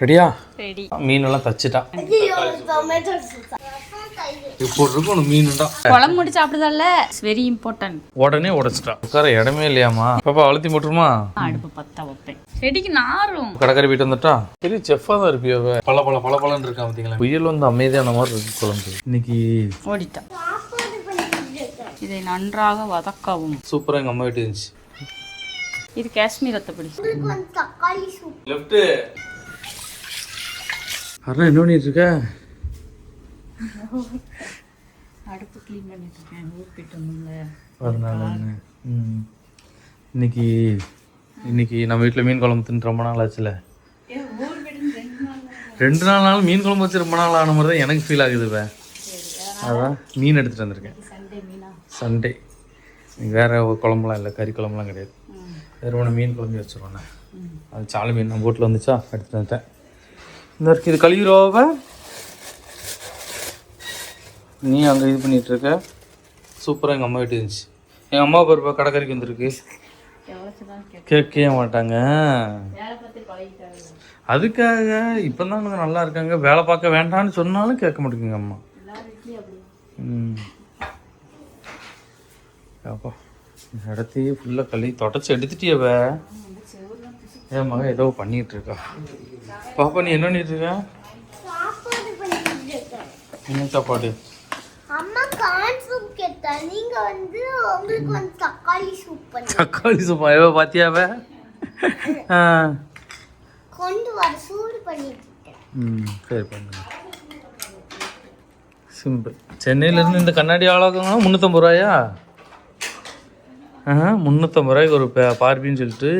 ரெடியா ரெடி மீனெல்லாம் சாஸ் இப்போ இருக்கணும் மீனுண்டா குழம்பு முடிச்சு சாப்பிடுதல்ல வெரி இம்பார்ட்டன்ட் உடனே உடைச்சிட்டான் உட்கார இடமே இல்லையாமா பாப்பா அழுத்தி போட்டுருமா? அடுப்பு பத்தா வைப்பேன். செடிக்கு நாரும். கடைக்கறி போயிட்டு வந்துட்டா? பெரிய செஃப்பாக தான் இருப்பியோ. பல பல பல பலன்னு இருக்கா பார்த்தீங்களா புயல் வந்து அமைதியான மாதிரி இருக்கு குழம்பு. இன்னைக்கு ஓடிட்டான் இதை நன்றாக வதக்கவும். சூப்பராக எங்கள் அம்மா வீட்டு இருந்துச்சு. இது காஷ்மீர் ரத்தப்படி கொஞ்சம் அண்ணா என்ன பண்ணிட்டு இருக்க அடுப்பு க்ளீன் பண்ணிட்டு இருக்கேன் ஊர் போயிட்டு? ம். இன்னைக்கு இன்னைக்கு நம்ம வீட்டில் மீன் குழம்பு தின்னு ரொம்ப நாள் ஆச்சுல. ரெண்டு நாள் நாள் மீன் குழம்பு வச்சு ரொம்ப நாள் ஆன மாதிரி தான் எனக்கு ஃபீல் ஆகுது இப்போ. அதான் மீன் எடுத்துகிட்டு வந்திருக்கேன். சண்டே வேற குழம்புலாம் இல்லை கறி குழம்புலாம் கிடையாது. வேற ஒன்று மீன் குழம்பு வச்சுருவோண்ணே அது சாலை மீன் நம்ம வீட்டில் வந்துச்சா? எடுத்துட்டு வந்துட்டேன். இது கழுவிடுவாவ நீ அங்கே இது பண்ணிகிட்டு இருக்க சூப்பராக எங்கள் அம்மா வீட்டு இருந்துச்சு. எங்கள் அம்மா பருப்பா கடற்கரைக்கு வந்திருக்கு. கேட்கவே மாட்டாங்க. அதுக்காக இப்போ தான் அவங்க நல்லா இருக்காங்க. வேலை பார்க்க வேண்டாம்னு சொன்னாலும் கேட்க மாட்டேங்குங்க அம்மா. எல்லார் ம். அப்பா இடத்தையே ஃபுல்லாக கழுவி தொடச்சி எடுத்துட்டியவ. என் மகன் ஏதோ பண்ணிகிட்டு இருக்கா பாப்பா நீ என்ன பண்ணிட்டு இருக்க? என்ன சாப்பாடு? அம்மா கார்ன் சூப் கேட்டா நீங்க வந்து உங்களுக்கு வந்து தக்காளி சூப் பண்ணி தக்காளி சூப்பா எவ பாத்தியாவ ஆ. கொண்டு வர சூடு பண்ணிட்டு ம் சரி பண்ணுங்க. சிம்பிள் சென்னையிலேருந்து இந்த கண்ணாடி ஆளாக்கணும் முந்நூற்றம்பது ரூபாயா? ஆ முந்நூற்றம்பது ரூபாய்க்கு ஒரு பார்பின்னு சொல்லிட்டு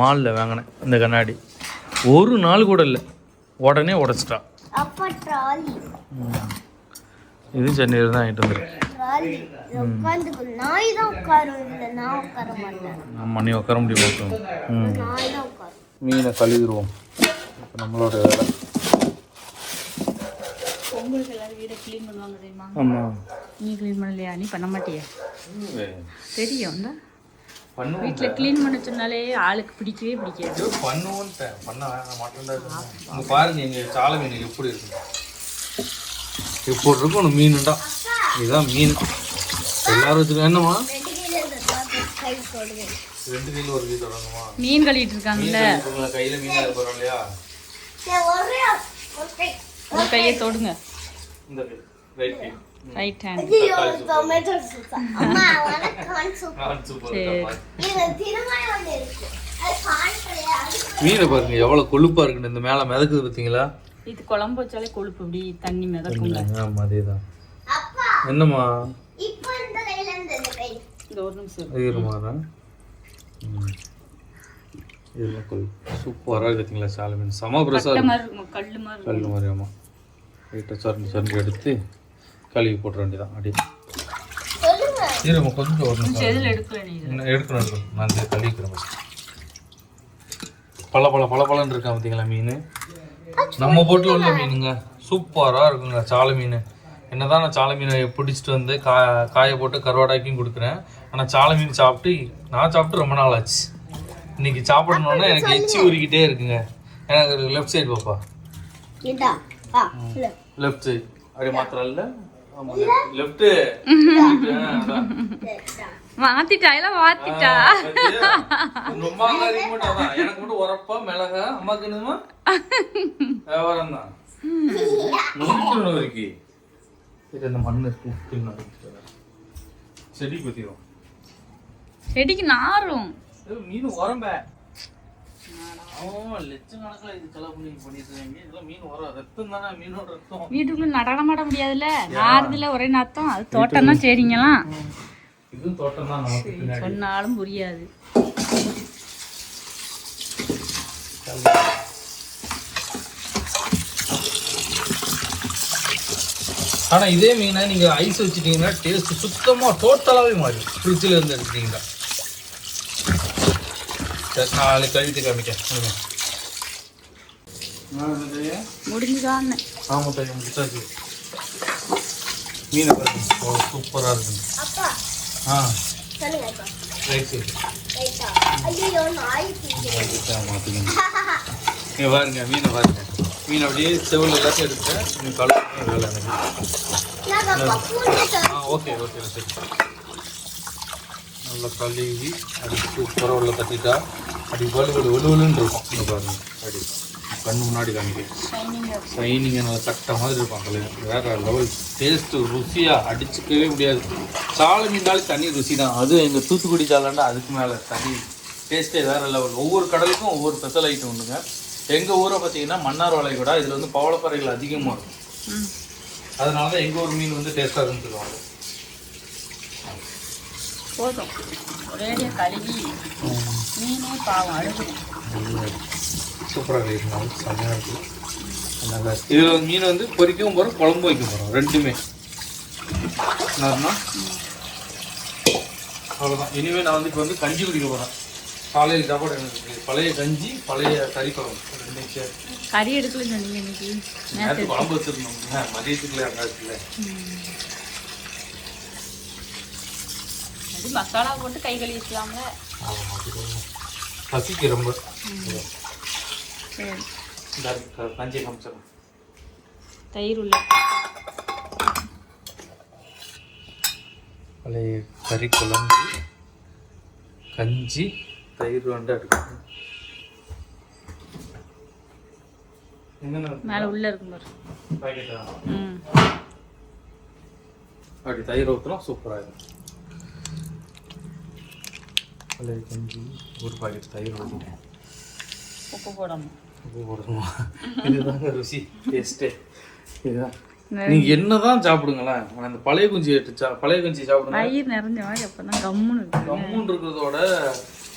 மாலில் வாங்கினேன் இந்த கண்ணாடி. ஒரு நாள் கூட இல்லை. உடனே உடச்சிட்டா. அப்பா ட்ராலி. இது சென்னையில் தான் வாங்கிட்டு வந்துருக்கு. தான் நம்ம நீ உட்கார முடியும் ம். தான் மீனை கழுவிடுவோம். நம்மளோட வேலை. பொங்கலுக்கு எல்லாரும் வீடை க்ளீன் பண்ணுவாங்க தெரியுமா? ஆமாம் நீ க்ளீன் பண்ணலையா? நீ பண்ண மாட்டியா? தெரியும் இந்த. பண்ணுவோம் வீட்டில் க்ளீன் பண்ண சொன்னாலே ஆளுக்கு பிடிக்கவே பிடிக்காது. பண்ணுவோன்ட்டேன் பண்ண இங்க பாருங்க எங்க சாலை மீன் எப்படி இருக்கு? எப்படி இருக்கும் மீனுண்டா. இதுதான் மீன். எல்லாரும் வச்சுருக்கோம் என்னம்மா? ரெண்டு கை கையில் ஒரு வீடு தொடங்குமா மீன் கழுவிட்டு இருக்காங்கல்ல. மீன் கையில் மீனாக இருக்கிறோம் இல்லையா? ஒரே கை. கையை தொடுங்க. இந்த கை ரைட் கை. ரைட் ஹேண்ட் டொமேட்டோ சூப் அம்மா உனக்கு கார்ன் சூப் நான் சூப்பர் இது திருமணம் ஒன்று இருக்கு அது கார்ன் கிடையாது மீனை பாருங்க எவ்வளவு கொழுப்பா இருக்குன்னு இந்த மேல மிதக்குது பார்த்தீங்களா? இது குழம்பு வச்சாலே கொழுப்பு இப்படி தண்ணி மிதக்குங்க ஆமா அதேதான். அப்பா என்னம்மா? இப்போ இந்த கையில இருந்து இந்த கை. இந்த ஒரு நிமிஷம். ஈரமாறா இதெல்லாம் கொழுப்பு சூப்பராக இருக்குங்களா சாலை மீன் சம பிரசா கட்டை மாதிரி. கல் மாதிரி ஆமாம் லைட்டாக சரண்டு சரண்டு எடுத்து கழுவி போட்டுற வேண்டியதான் அடி. சொல்லுங்க. ஈரமா கொஞ்சம் ஒரு எடுக்கணும் எடுக்கணும். நான் கழுவிக்கிறேன். பல பல பல பலன்னு இருக்கா பார்த்தீங்களா மீன்? நம்ம போட்டில் உள்ள மீனுங்க. சூப்பராக இருக்குங்க சாலை மீன். என்னதான் நான் சாலை மீனை பிடிச்சிட்டு வந்து கா காய போட்டு கருவாடாக்கியும் கொடுக்குறேன். ஆனால் சாலை மீன் சாப்பிட்டு நான் சாப்பிட்டு ரொம்ப நாள் ஆச்சு. இன்னைக்கு சாப்பிடணுன்னா எனக்கு எச்சி ஊறிக்கிட்டே இருக்குங்க. எனக்கு லெஃப்ட் சைடு பாப்பா. இதா ஆ இல்ல லெஃப்ட் சைடு அப்படியே மாத்திரம் இல்லை. லெஃப்ட்டு மாத்திட்டா எனக்கு மட்டும் உரப்பா மிளகா அம்மாக்கு என்னதுமா வியாபாரம் தான். நொறுக்கணும் இருக்கு சரி அந்த மண் இருக்கு உப்பு நான் எடுத்துட்டு வரேன். செடி பத்திரும் செடிக்கு நாரும். மீன் உரம்ப. வீட்டுக்குள்ள நடனமாட முடியாதுல்ல? நாறுதுல ஒரே நாத்தம் அது தோட்டம் தான் சரிங்களாம். சொன்னாலும் புரியாது. ஆனா இதே மீனை நீங்க ஐஸ் வச்சுட்டீங்கன்னா டேஸ்ட் சுத்தமா டோட்டலாவே மாறி ஃப்ரிட்ஜில் இருந்து எடுத்துட்டீங்கன்னா. சரி நாளைக்கு கழுவிட்டு காமிக்கேன் முடிஞ்சுதான்னு ஆமாம் தாய் முடிச்சாச்சு மீனை பாருங்க சூப்பராக இருக்குங்க அப்பா ஆ இங்கே பாருங்க மீனை பாருங்க மீன் அப்படியே செவல் எல்லாத்தையும் எடுத்தேன் இன்னும் கழுவு வேலை எனக்கு. ஆ ஓகே ஓகே சரி நல்லா கழுவி அது சூப்பராக உள்ள தட்டிட்டா அப்படி வலு வலு வலுவலுன்னு இருக்கும். பாருங்க அப்படி கண்ணு முன்னாடி காமிக்க ஷைனிங்காக நல்லா சட்டை மாதிரி இருக்கும் கழுவி வேற லெவல் டேஸ்ட்டு ருசியாக அடிச்சுக்கவே முடியாது. சாலை மீனாலே தனி ருசி தான் அதுவும் எங்கள் தூத்துக்குடி சாலைன்னா அதுக்கு மேலே தனி டேஸ்ட்டே வேற லெவல் ஒவ்வொரு கடலுக்கும் ஒவ்வொரு ஸ்பெஷல் ஐட்டம் உண்டுங்க. எங்கள் ஊரை பார்த்தீங்கன்னா மன்னார் வளைகுடா. இதில் வந்து பவளப்பறைகள் அதிகமாக இருக்கும். அதனால தான் எங்கள் ஊர் மீன் வந்து டேஸ்ட்டாக சொல்லுவாங்க. போதும். ஒரேடியாக கழுவி. பாவம் சூப்பராக செம்மையாக நல்லா இதில் மீன் வந்து பொரிக்கவும் போகிறோம் குழம்பு வைக்க போகிறோம் ரெண்டுமே. என்னன்னா அவ்வளோதான் இனிமேல் நான் வந்து இப்போ வந்து கஞ்சி குடிக்க போகிறேன் காலையில் சாப்பாடு எனக்கு பழைய கஞ்சி பழைய கறி குழம்பு. சேர்த்து. கறி எடுக்கலன்னு சொன்னீங்க இன்னைக்கு. நேற்று குழம்பு வச்சுருந்தோம். மதியத்துக்குள்ளே அங்கே இல்லை அது மசாலா போட்டு கை கழுவி வச்சுக்கலாம்ல ஆமாம் பசிக்கு ரொம்ப. கஞ்சி காமிச்சிடும் தயிர் உள்ள. பழைய கறி குழம்பு கஞ்சி தயிர் வந்து எடுக்கணும் மேலே உள்ள இருக்கும் பாரு. பாக்கெட்டா? ம். அப்படி தயிர் ஊற்றுறோம் சூப்பராக இருக்கும் பழைய கஞ்சி ஒரு பாக்கெட் தயிர் ஊற்றிட்டேன் உப்பு போடணும். உப்பு போடணுமா? இதுதாங்க ருசி. டேஸ்ட்டே இதுதான் நீங்கள் என்னதான் சாப்பிடுங்களேன் இந்த பழைய குஞ்சி எடுத்து சா பழைய கஞ்சி சாப்பிடுங்க. வயிறு நிறைஞ்ச மாதிரி அப்போ தான் கம்முன்னு இருக்கு கம்முன்னு இருக்கிறதோட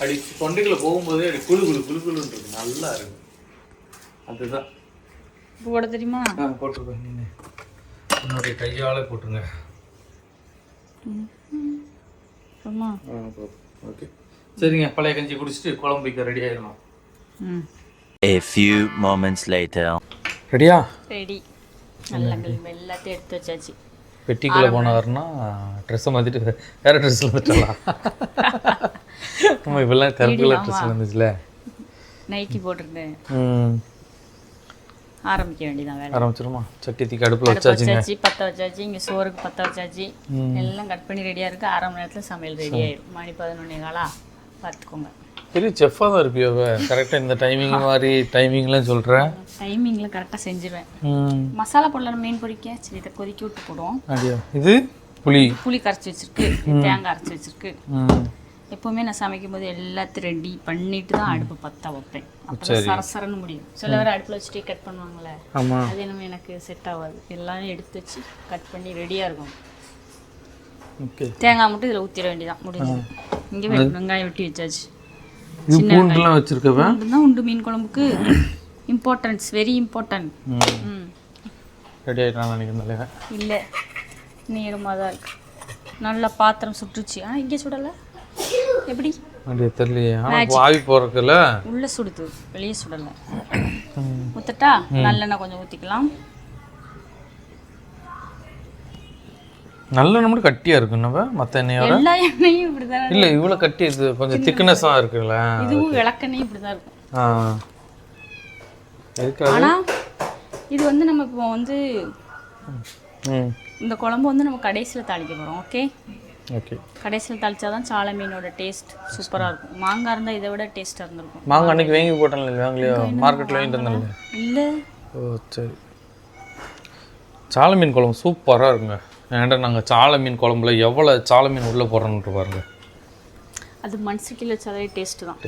அடி தொண்டைக்குள்ள போகும்போதே அடி குளு குளு குளு குளுன்னு இருக்கு. நல்லா இருக்கு. அதுதான் போட தெரியுமா? ஆ போட்டுருக்கேன் நீங்க என்னுடைய கையால போட்டுருங்க. ஆமா ஓகே. சரிங்க பழைய கஞ்சி குடிச்சிட்டு குழம்பு வைக்க ரெடி ஆயிடலாம் ம். A few moments later. ரெடியா? ரெடி. நல்ல எல்லாத்தையும் எடுத்து வச்சாச்சு. பெட்டிக்குள்ளே போனவர்னா ட்ரெஸ்ஸை மாற்றிட்டு வேற ட்ரெஸ்ஸில் வந்துட்டலாம் ஆமாம் இப்பெல்லாம் கருப்பு கலர் ட்ரெஸ்ஸில் இருந்துச்சுல நைட்டி போட்டிருந்தேன். ம். ஆரம்பிக்க வேண்டியதான் வேலை. ஆரம்பிச்சிருமா? சட்டி தீக்கு அடுப்பில் வச்சாச்சு பற்ற வச்சாச்சு இங்கே சோறுக்கு பற்ற வச்சாச்சு. எல்லாம் கட் பண்ணி ரெடியாக இருக்குது அரை மணி நேரத்தில் சமையல் ரெடி ஆயிடும் மணி பதினொன்னே காலா. பார்த்துக்கோங்க. பெரிய செஃப்பாக தான் இருப்பியோவ கரெக்டாக இந்த டைமிங் மாதிரி டைமிங்லாம் சொல்கிறேன் டைமிங்கில் கரெக்டாக செஞ்சுருவேன் மசாலா போடலாம் மீன் பொரிக்க சரி இதை கொதிக்க விட்டு போடுவோம். அப்படியா? இது? புளி? புளி கரைச்சி வச்சிருக்கு. தேங்காய் அரைச்சி வச்சிருக்கு. எப்போவுமே நான் சமைக்கும் போது எல்லாத்தையும் ரெடி பண்ணிட்டு தான் அடுப்பு பற்ற வைப்பேன். அப்போ சரசரன்னு முடியும். சில பேர் அடுப்பில் வச்சுட்டே கட் பண்ணுவாங்களே. அது என்னமோ எனக்கு செட் ஆகாது. எல்லாம் எடுத்து வச்சு கட் பண்ணி ரெடியாக இருக்கும் தேங்காய் மட்டும் இதில் ஊற்றிட வேண்டியதான் முடிஞ்சது. இங்கே வெங்காயம் வெட்டி வச்சாச்சு. இது பூண்டுலாம் வச்சுருக்கவ? உண்டு தான் உண்டு மீன் குழம்புக்கு. இம்பார்ட்டன்ஸ் வெரி இம்பார்ட்டன்ட் ரெடி ஆகிட்டான் நினைக்கிறேன் இல்லை. நீளமாக தான் இருக்கு. நல்லா பாத்திரம் சுட்டுச்சு ஆ இங்கே சுடலை. எப்படி? அப்படியே தெரியலையே. ஆவி போகிறதுல உள்ளே சுடுது. வெளியே சுடலை. ஊற்றட்டா நல்லெண்ணெய் கொஞ்சம் ஊற்றிக்கலாம் நல்ல நம்மளும் கட்டியாக இருக்கும் நம்ம மற்ற எண்ணெயோட எல்லா எண்ணெயும் இப்படி தான் இல்லை இவ்வளோ கட்டி இது கொஞ்சம் திக்னஸாக இருக்குல்ல. இதுவும் விளக்கெண்ணெயும் இப்படி தான் இருக்கும் ஆ. எதுக்காக? ஆனால் இது வந்து நம்ம இப்போ வந்து இந்த குழம்பு வந்து நம்ம கடைசியில் தாளிக்க போகிறோம் ஓகே? ஓகே. கடைசியில் தாளிச்சா தான் சாலை மீனோட டேஸ்ட் சூப்பராக இருக்கும். மாங்காய் இருந்தால் இதை விட டேஸ்ட்டாக இருந்திருக்கும். மாங்காய் அன்னைக்கு வாங்கி போட்டேன்ல வாங்கலையோ மார்க்கெட்டில் வாங்கிட்டு இருந்தேன்ல இல்லை. ஓ சரி. சாலை மீன் குழம்பு சூப்பராக இருக்குங்க. ஏன்டா நாங்கள் சாலை மீன் குழம்புல எவ்வளோ சாலை மீன் உள்ளே போடுறோன்ட்டு பாருங்க. அது மண் சட்டியில் வச்சாலே டேஸ்ட்டு தான்.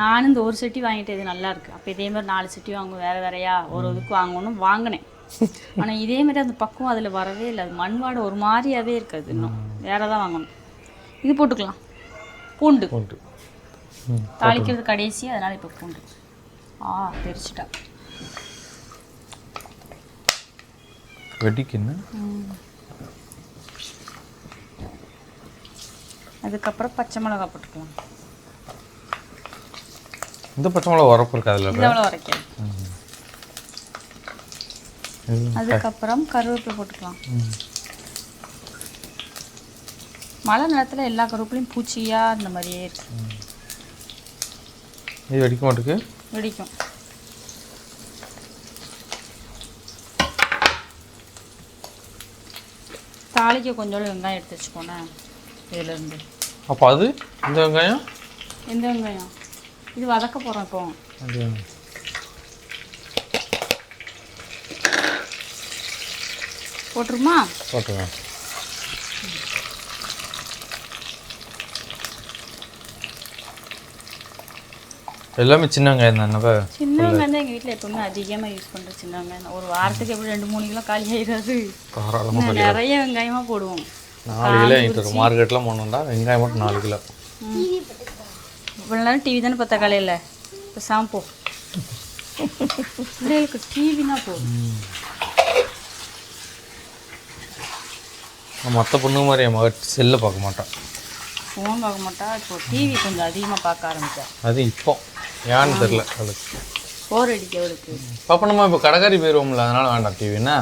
நானும் இந்த ஒரு சட்டி வாங்கிட்டு இது நல்லா இருக்கு. அப்போ இதே மாதிரி நாலு சட்டி வாங்குவோம் வேற வேறையா ஒரு இதுக்கு வாங்கணும்னு வாங்கினேன். ஆனால் இதே மாதிரி அந்த பக்குவம் அதில் வரவே இல்லை. அது மண் வாடை ஒரு மாதிரியாவே இருக்காது இன்னும். வேற தான் வாங்கணும். இது போட்டுக்கலாம். பூண்டு. உண்டு ம் தாளிக்கிறது கடைசி அதனால இப்போ பூண்டு. ஆ தெரிச்சிட்டா வெடிக்குன்னு அதுக்கப்புறம் பச்சை மிளகா போட்டுக்கலாம். இந்த பச்சை மிளகா உரப்பு இருக்கு அதில் அதுக்கப்புறம் கருவேப்பிலை போட்டுக்கலாம். மழை நேரத்தில் எல்லா கருவேப்பிலையும் பூச்சியாக இந்த மாதிரியே இருக்கு. இது வெடிக்க மாட்டேங்குது வெடிக்கும். தாளிக்க கொஞ்சோண்டு வெங்காயம் எடுத்து வச்சுக்கோண்ணே இதுலேருந்து. அப்போ அது? இந்த வெங்காயம்? எந்த வெங்காயம். இது வதக்க போகிறோம் இப்போ. அது போட்டுருமா? போட்டுருவேன் எல்லாமே சின்ன வெங்காயம் தானே சின்ன வெங்காயம் தான் எங்கள் வீட்டில் எப்பவுமே அதிகமாக யூஸ் பண்ணுற சின்ன வெங்காயம். ஒரு வாரத்துக்கு எப்படி ரெண்டு மூணு கிலோ காலி ஆயிடாது. நிறைய வெங்காயமாக போடுவோம். நாலு கிலோ வாங்கிட்டு வரும் மார்க்கெட்டில் போனோம்னா வெங்காயம் மட்டும் நாலு கிலோ. இவ்வளோ நேரம் டிவி தானே பார்த்தா காலையில்? இப்போ சாம்போ பிள்ளைகளுக்கு டிவினா போதும் மற்ற பொண்ணு மாதிரி என் மக செல்லை பார்க்க மாட்டான் ஃபோன் பார்க்க மாட்டா. இப்போ டிவி கொஞ்சம் அதிகமாக பார்க்க ஆரம்பிச்சா. அது இப்போ. ஏன்னு தெரில அவளுக்கு. போர் அடிக்க அவளுக்கு. பாப்பா நம்ம இப்போ கடைக்காரி போயிடுவோம்ல அதனால வேண்டாம். டிவி என்ன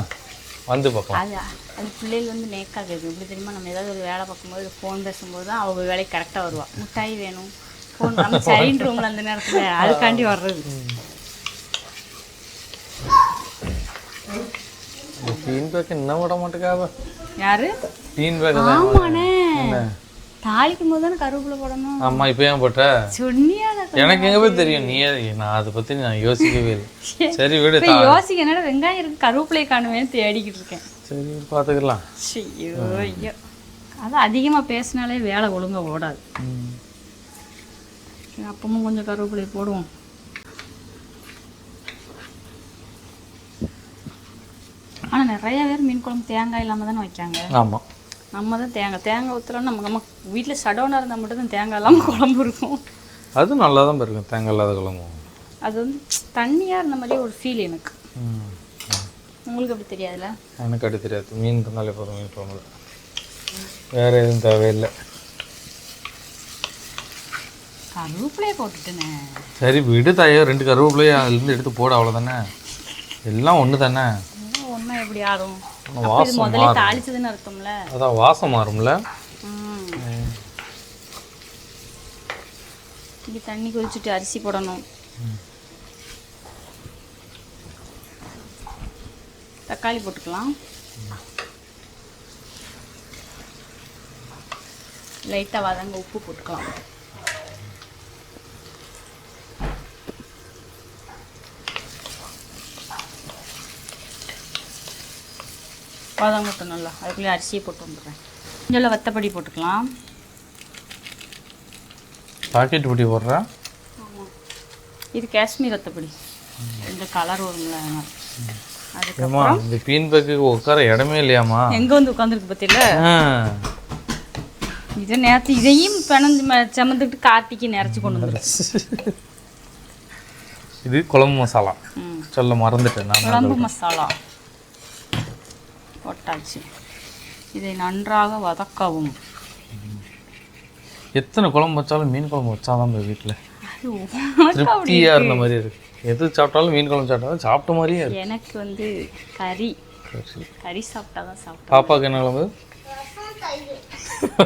வந்து பார்க்கலாம். அது அது பிள்ளைகள் வந்து நேக்காகுது எப்படி தெரியுமா? நம்ம ஏதாவது ஒரு வேலை பார்க்கும்போது ஃபோன் பேசும்போது தான் அவங்க வேலைக்கு கரெக்டாக வருவா. மிட்டாய் வேணும். ஃபோன் நம்ம சரின்னு ரூமில் அந்த நேரத்தில் அதுக்காண்டி வர்றது. டீன் பேக் என்ன விட மாட்டேக்காவ. யாரு? டீன் பேக் ஆமாண்ணே. தாளிக்கும் போது தானே கருவேப்பிலை போடணும். அம்மா இப்போ ஏன் போட்ட? சொன்னியா எனக்கு எங்க போய் தெரியும்? நீ நான் அதை பத்தி நான் யோசிக்கவே இல்லை. சரி விடு யோசிக்க என்னடா வெங்காயம் இருக்கு கருவேப்பிலை காணுவேன்னு தேடிக்கிட்டு இருக்கேன். சரி பார்த்துக்கலாம் ஐயோ ஐயோ. அதான் அதிகமாக பேசினாலே வேலை ஒழுங்கா ஓடாது. அப்பமும் கொஞ்சம் கருவேப்பிலை போடுவோம். ஆனால் நிறைய பேர் மீன் குழம்பு தேங்காய் இல்லாமல் தானே வைக்காங்க. ஆமா. நம்ம தான் தேங்காய். தேங்காய் ஊற்றலாம் நம்ம நம்ம வீட்டில் சடவுனாக இருந்தால் மட்டும் தான் தேங்காய் இல்லாமல் குழம்பு இருக்கும். அது நல்லா தான் இருக்கும் தேங்காய் இல்லாத குழம்பு அது வந்து தண்ணியாக இருந்த மாதிரியே ஒரு ஃபீல் எனக்கு. உங்களுக்கு அப்படி தெரியாதுல்ல எனக்கு அப்படி தெரியாது. மீன் இருந்தாலே போதும் மீன் குழம்புல வேற எதுவும் தேவையில்லை. கருவேப்பிலையே போட்டுட்டேனே. சரி விடு தாயோ ரெண்டு கருவேப்பிலையை அதுலேருந்து எடுத்து போட அவ்வளோதானே எல்லாம் ஒன்று தானே ஒன்றும் எப்படி இது வாசம் முதல்ல தாளிச்சதுன்னு அர்த்தம்ல. அதான் வாசம் மாறும்ல. இப்படி தண்ணி கொதிச்சுட்டு அரிசி போடணும். தக்காளி போட்டுக்கலாம். லைட்டாக வதங்க உப்பு போட்டுக்கலாம். வதங்கட்டும் நல்லா அதுக்குள்ளே அரிசியை போட்டு வந்துடுறேன். கொஞ்சம் வத்தப்படி போட்டுக்கலாம். பாக்கெட் பொடி போடுறேன் இது காஷ்மீர் வத்தப்படி. இந்த கலர் வரும்ல ஏமா இந்த பீன் பேக்கு உட்கார இடமே இல்லையாம்மா? எங்க வந்து உட்காந்துருக்கு பத்தியில. இதை நேரத்து இதையும் பிணந்து சுமந்துக்கிட்டு கார்த்திக்கு நிறச்சி கொண்டு வந்துரு இது குழம்பு மசாலா. சொல்ல மறந்துட்டேன் நான் குழம்பு மசாலா. போட்டாச்சு. இதை நன்றாக வதக்கவும். எத்தனை குழம்பு வச்சாலும் மீன் குழம்பு வச்சாதான் வீட்டில் திருப்தியாக இருந்த மாதிரி இருக்கு. எது சாப்பிட்டாலும் மீன் குழம்பு சாப்பிட்டாலும் சாப்பிட்ட மாதிரியே இருக்கு. எனக்கு வந்து கறி. கறி. சாப்பிட்டாதான் சாப்பிட்டேன் பாப்பாக்கு என்ன குழம்பு?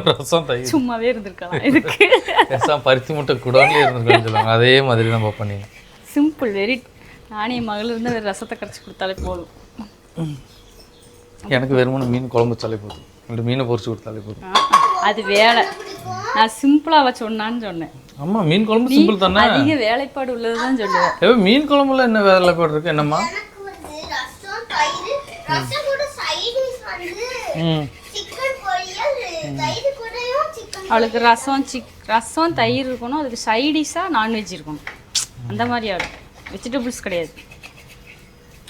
ரசம் தயிர். சும்மாவே இருந்திருக்கலாம். இதுக்கு. ரசம் பருத்தி முட்டை குடோன்லேயே இருந்திருக்கான்னு சொல்லுவாங்க. அதே மாதிரி நம்ம பண்ணி சிம்பிள் வெரி நானே மகள் இருந்து வெறும் ரசத்தை கரைச்சி கொடுத்தாலே போதும். எனக்கு வெறுமனே மீன் குழம்பு வச்சாலே போதும். ரெண்டு மீனை பொரிச்சு கொடுத்தாலே போதும். அது வேலை. நான் சிம்பிளாக சொன்னான்னு சொன்னேன். ஆமா மீன் குழம்பு சிம்பிள் தானே? அதிக வேலைப்பாடு உள்ளதுதான் சொல்லுவேன். ஏ மீன் குழம்புல என்ன வேலை இருக்கு? என்னம்மா? எனக்கு வந்து ரசம் தயிர். ரசம் கூட சைடு வந்து ம். சிக்கன் பொரியல் தயிர் கூடயும் சிக்கன் அவளுக்கு ரசம் சிக் ரசம் தயிர் இருக்கணும். அதுக்கு சைடிஷாக நான்வெஜ் இருக்கணும். அந்த மாதிரி ஆடும் வெஜிடபிள்ஸ் கிடையாது.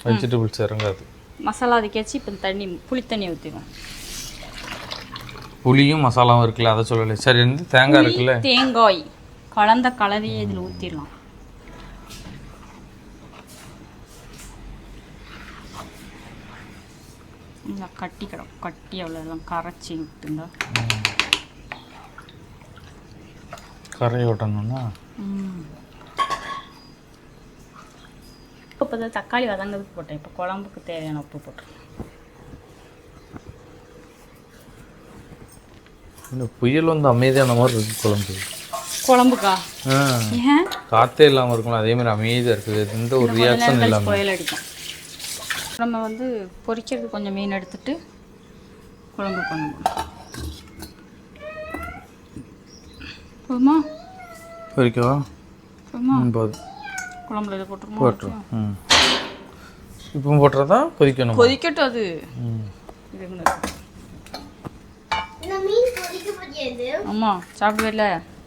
வெஜிடபிள்ஸ் இறங்காது. மசாலா அதுக்கேச்சு இப்போ தண்ணி புளி தண்ணி ஊற்றிடும் புளியும் மசாலாவும் இருக்குல்ல அதை சொல்லலை. சரி வந்து தேங்காய் இருக்குல்ல? தேங்காய். கலந்த கலவையை இதில் ஊற்றிடலாம் இந்த கட்டி கிடம் கட்டி அவ்வளோதான் கரைச்சி விட்டுங்க கரை ஓட்டணும்னா? இப்போ தான் தக்காளி வதங்கிறதுக்கு போட்டேன். இப்போ குழம்புக்கு தேவையான உப்பு போட்டுருக்கேன். இந்த புயல் வந்து அமைதியான மாதிரி இருக்கு குழம்பு. குழம்புக்கா? ஏன்? காற்றே இல்லாமல் இருக்கும்ல அதே மாதிரி அமைதியாக இருக்குது. எந்த ஒரு ரியாக்ஷன் இல்லாமல் புயல் அடிக்கும் நம்ம வந்து பொரிக்கிறதுக்கு கொஞ்சம் மீன் எடுத்துட்டு குழம்பு பண்ணுவோம். போதுமா? பொரிக்கவா போதுமா? ம் போதும். குழம்புல இதை போட்டுருமா போட்டுரும் ம். இப்போ போட்டுறதா கொதிக்கணும் கொதிக்கட்டும் அது. ம். இது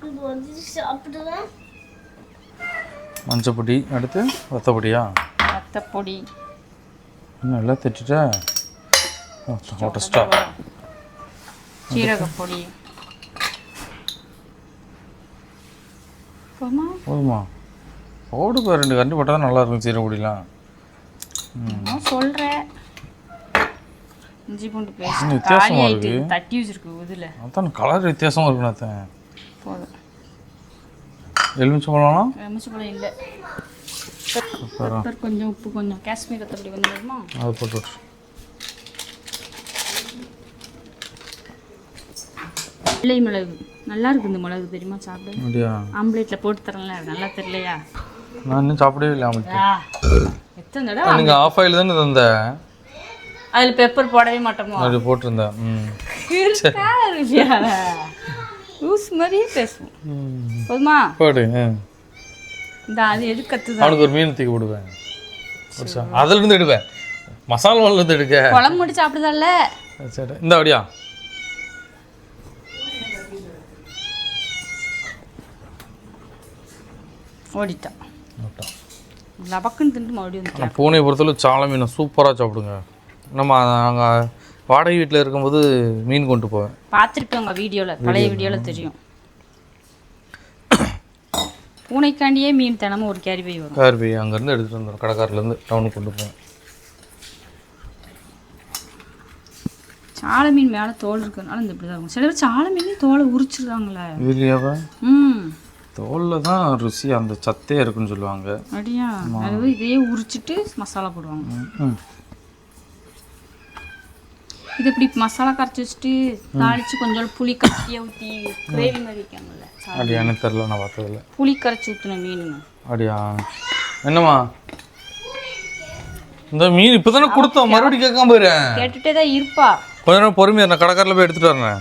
சாப்பிடுவேன் மஞ்சப்பொடி அடுத்து வத்தப்பொடியா வத்தப்பொடி நல்லா திட்டுட்டா ஒட்டஸ்டா சீரகப்பொடி. போதுமா? போடு ரெண்டு கரண்டி போட்டால் தான் நல்லா இருக்கும் சீரக பொடிலாம் நான் சொல்கிறேன் இஞ்சி பூண்டு பேஸ்ட் வித்தியாசமா காலி ஆயிட்டு இருக்கு. தட்டி வச்சிருக்கு இதில் அதான் கலர் வித்தியாசமாக இருக்குண்ணா போதும். எலுமிச்சம்பழம்லாம்? எலுமிச்சம்பழம் இல்லை. பெப்பர் கொஞ்சம் உப்பு கொஞ்சம். காஷ்மீர் ரத்தப்படி கொஞ்சம் வருமா அது போட்டு. வெள்ளை மிளகு. நல்லா இருக்கு இந்த மிளகு தெரியுமா சாப்பிட? அப்படியா? ஆம்லேட்டில் போட்டு தரல நல்லா தெரியலையா? நான் இன்னும் சாப்பிடவே இல்லை அவனுக்கு ஆ, எத்தனை தடவை நீங்கள் ஆஃப் ஆயில் தானே தந்த? அதில் பெப்பர் போடவே மாட்டோமோ? அப்படி போட்டிருந்தேன். ம். லூஸ் மாதிரியே பேசுவோம். போதுமா? போடு. இந்த அது எது கத்துதான் அவனுக்கு ஒரு மீன் தூக்கி விடுவேன் அதுல இருந்து எடுப்பேன். மசாலா இருந்து எடுக்க. குழம்பு மட்டும் சாப்பிடுதல்ல சரி இந்த அப்படியா ஓடிட்டான் லபக்குன்னு தின்ட்டு மறுபடியும் பூனை பொறுத்தளவு சாலை மீன் சூப்பராக சாப்பிடுங்க. நம்ம நாங்கள் வாடகை வீட்டில் இருக்கும்போது மீன் கொண்டு போவேன். பார்த்துருக்கோங்க வீடியோவில் பழைய வீடியோவில் தெரியும். பூனைக்காண்டியே மீன் தினமும் ஒரு கேரி பை வரும். கார் போய் அங்கேருந்து எடுத்துகிட்டு வந்துடும் கடைக்காரிலேருந்து டவுனுக்கு கொண்டு போவேன். சாலை மீன் மேலே தோல் இருக்கிறதுனால இந்த இப்படி தான் இருக்கும். சில பேர் சாலை மீன் தோலை உரிச்சிருக்காங்களே இதுலையாவா? ம். தோலில் தான் ருசி. அந்த சத்தே இருக்குன்னு சொல்லுவாங்க. அப்படியா? அது இதையே உரிச்சிட்டு மசாலா போடுவாங்க. ம். இது இப்படி மசாலா கரைச்சி வச்சுட்டு தாளிச்சு கொஞ்சம் புளி கரைச்சியை ஊற்றி கிரேவி மாதிரி வைக்காங்கல்ல அப்படியா எனக்கு தெரில நான் பார்த்ததில்ல. புளி கரைச்சி ஊற்றின மீனுங்க அப்படியா என்னம்மா? இந்த மீன் இப்போ தானே கொடுத்தோம் மறுபடியும் கேட்காம போயிடுறேன் கேட்டுட்டே தான் இருப்பா. கொஞ்ச நேரம் பொறுமையா நான் கடைக்காரில் போய் எடுத்துட்டு வரேன்.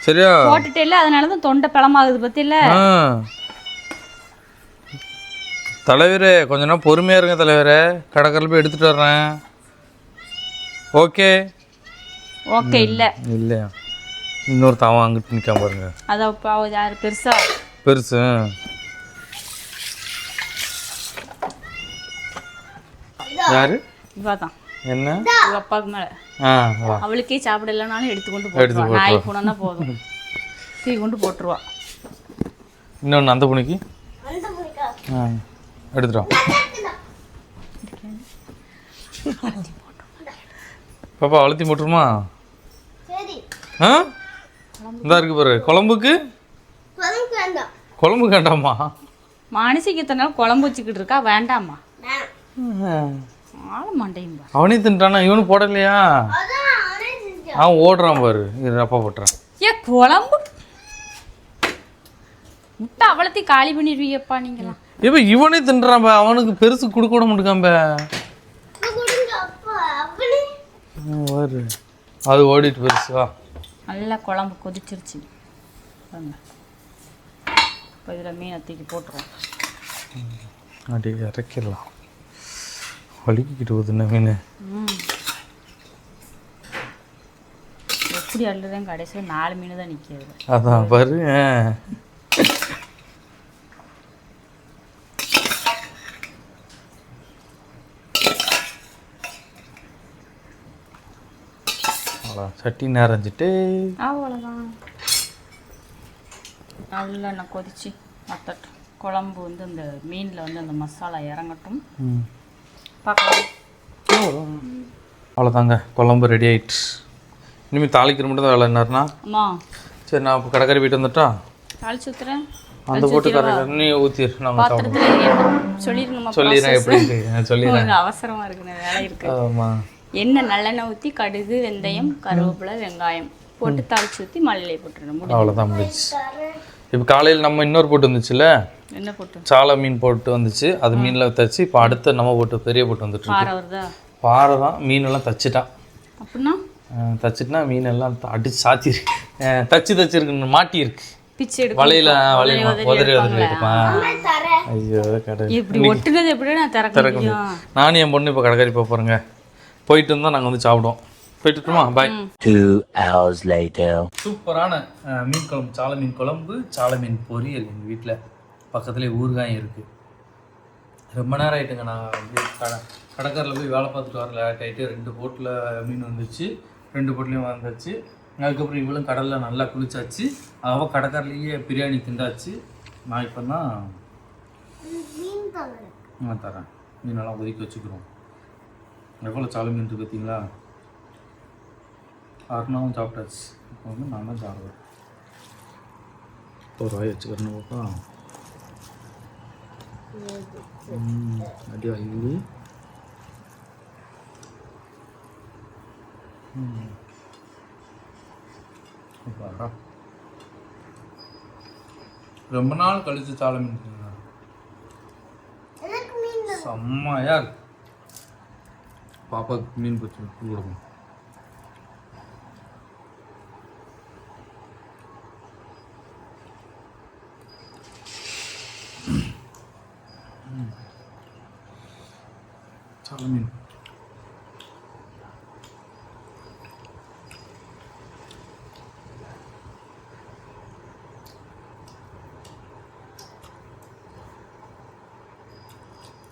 சரியா? போட்டுட்டே இல்லை அதனால தான் தொண்டை பிளமாகுது பத்தியில. ஆ. தலைவரே கொஞ்ச நேரம் பொறுமையா இருங்க தலைவரே. கடைக்காரில் போய் எடுத்துட்டு வர்றேன் ஓகே. ஓகே இல்லை. இல்லையா இன்னொரு தாவம் அங்கிட்டு நிற்காம பாருங்க. அதை அப்போ யார் பெருசா? பெருசு. யாரு? இவா தான் என்ன? இவ அப்பாவுக்கு மேலே. ஆ வா. அவளுக்கே சாப்பிட இல்லைனாலும் எடுத்து கொண்டு போட்டுருவா. நாய் போனோன்னா போதும். தூக்கி கொண்டு போட்டுருவா. இன்னொன்று அந்த புனிக்கு ஆ எடுத்துட்டோம் பாப்பா அழுத்தி போட்டுருமா? சரி. ஆ? இந்தா இருக்கு பாரு குழம்புக்கு? குழம்பு வேண்டாம். மனுஷிக்கு இத்தனை நாள் குழம்பு வச்சுக்கிட்டு இருக்கா? வேண்டாமா? ஆள மாட்டேங்கும்பா அவனே தின்ட்டானா? இவனு போடலையா? அதான் அவனே ஓடுறான் பாரு. இரு அப்பா போட்டுறேன். ஏ குழம்பு? முட்டை அவ்வளோத்தையும் காலி பண்ணிடுவீங்கப்பா நீங்களாம். இப்போ இவனே தின்றான் பா அவனுக்கு பெருசு கொடுக்க விட மாட்டேங்காம்ப அப்பா கொடுங்க அப்பா அவனே பாரு அது ஓடிட்டு பெருசு வா. நல்லா குழம்பு கொதிச்சிருச்சு. இப்போ இதில் மீனை தூக்கி போட்டுருவோம். அப்படி இறக்கிடலாம். வலிக்கிட்டு போகுது மீன். ம். எப்படி அள்ளுறேன் கடைசியில் நாலு மீன் தான் நிற்கிது அதான் பாரு அவ்வளோதான் சட்டி நிறைஞ்சிட்டு அவ்வளோதான் நல்லா நான் கொதிச்சு மத்தட்டும் குழம்பு வந்து அந்த மீனில் வந்து அந்த மசாலா இறங்கட்டும். பார்க்கலாம். அவ்வளோதாங்க குழம்பு ரெடி ஆயிட்டு. இனிமேல் தாளிக்கிற மட்டும் தான் வேலை என்னன்னா சரி நான் இப்போ கடைக்கறி போயிட்டு வந்துட்டா? தாளிச்சு ஊற்றுறேன் அந்த போட்டு கடைக்கறி நீ ஊற்றிடு நம்ம சொல்லிடுறேன் எப்படி சொல்லிடுறேன். அவசரமாக இருக்குண்ணே வேலை இருக்கு. ஆமாம் எண்ணெய் நல்லெண்ணெய் ஊற்றி கடுகு வெந்தயம் கருவேப்பிலை வெங்காயம் போட்டு தாளிச்சு ஊற்றி மல்லியை போட்டுருணும் முடி அவ்வளோதான் முடிச்சு இப்போ காலையில் நம்ம இன்னொரு போட்டு வந்துச்சுல்ல? என்ன போட்டு? சாலை மீன் போட்டு வந்துச்சு. அது மீனில் தச்சு. இப்போ அடுத்த நம்ம போட்டு பெரிய போட்டு வந்துட்டு இருக்கு. பாறை வருதா? பாறை தான். மீனெல்லாம் தச்சுட்டான். அப்படின்னா? தச்சுட்டுனா மீன் எல்லாம் அடிச்சு சாத்திருக்கு தச்சு தச்சிருக்கு மாட்டியிருக்கு வலையில வலையில உதறி ஐயோ கடை இப்படி ஒட்டுனது திறக்க நானும் என் பொண்ணு இப்போ போக போகிறேங்க போயிட்டு இருந்தால் நாங்கள் வந்து சாப்பிடுவோம் போயிட்டு பாய் Two hours later. சூப்பரான மீன் குழம்பு சாலை மீன் குழம்பு சாலை மீன் பொரியல் எங்கள் வீட்டில் பக்கத்துலேயே ஊறுகாயும் இருக்குது ரொம்ப நேரம் ஆயிட்டுங்க. நான் அப்படியே கடை கடைக்காரில் போய் வேலை பார்த்துட்டு வர லேட் ஆகிட்டு ரெண்டு போட்டில் மீன் வந்துச்சு. ரெண்டு போட்லேயும் வந்துச்சு. அதுக்கப்புறம் இவளும் கடலில் நல்லா குளிச்சாச்சு. அவள் கடைக்காரிலேயே பிரியாணி திண்டாச்சு. நான் இப்போ தான் நான் தரேன். மீனெல்லாம் ஒதுக்கி வச்சுக்கிறோம். எவ்வளோ சாலை மீன் இருக்கு பார்த்தீங்களா அருணாவும் சாப்பிட்டாச்சு இப்போ வந்து நான் தான் சாப்பிடுவேன் ஒரு வாய் வச்சுக்கிறேன்னு பாப்பா ம், அடி வாங்கி ம். அப்பாடா. ரொம்ப நாள் கழிச்சு சாலை மீன் தின்னேன். எனக்கு மீன் செம்மையா இருக்கு பாப்பாவுக்கு மீன் பிடிச்சி கொடுக்கும் சால மீன்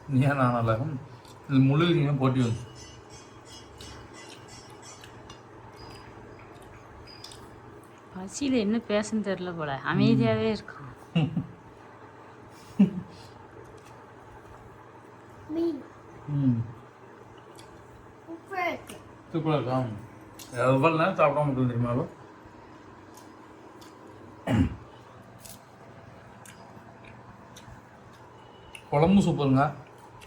நீ ஏன் நான் நல்லா இது முழுவீங்க போட்டி வந்து பசியில் என்ன பேசுன்னு தெரியல போல. அமைதியாகவே இருக்கும் ம். சூப்பராக இருக்கா. எவ்வளோ நேரம் சாப்பிடாம இருக்கு தெரியுமா குழம்பு சூப்பருங்க.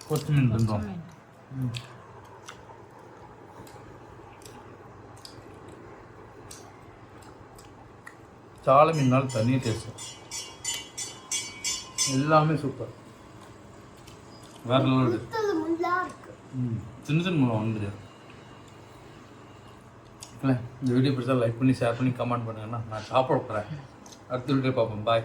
கொத்து மீன் தின்றோம் சாலை மீனால் தண்ணி டேஸ்ட் எல்லாமே சூப்பர் வேற லெவல் சின்ன சின்ன மூலம் வந்துடு இல்லை இந்த வீடியோ பிடிச்சா லைக் பண்ணி ஷேர் பண்ணி கமெண்ட் பண்ணுங்கன்னா நான் சாப்பிட போகிறேன் அடுத்த வீடியோ பார்ப்போம். பாய்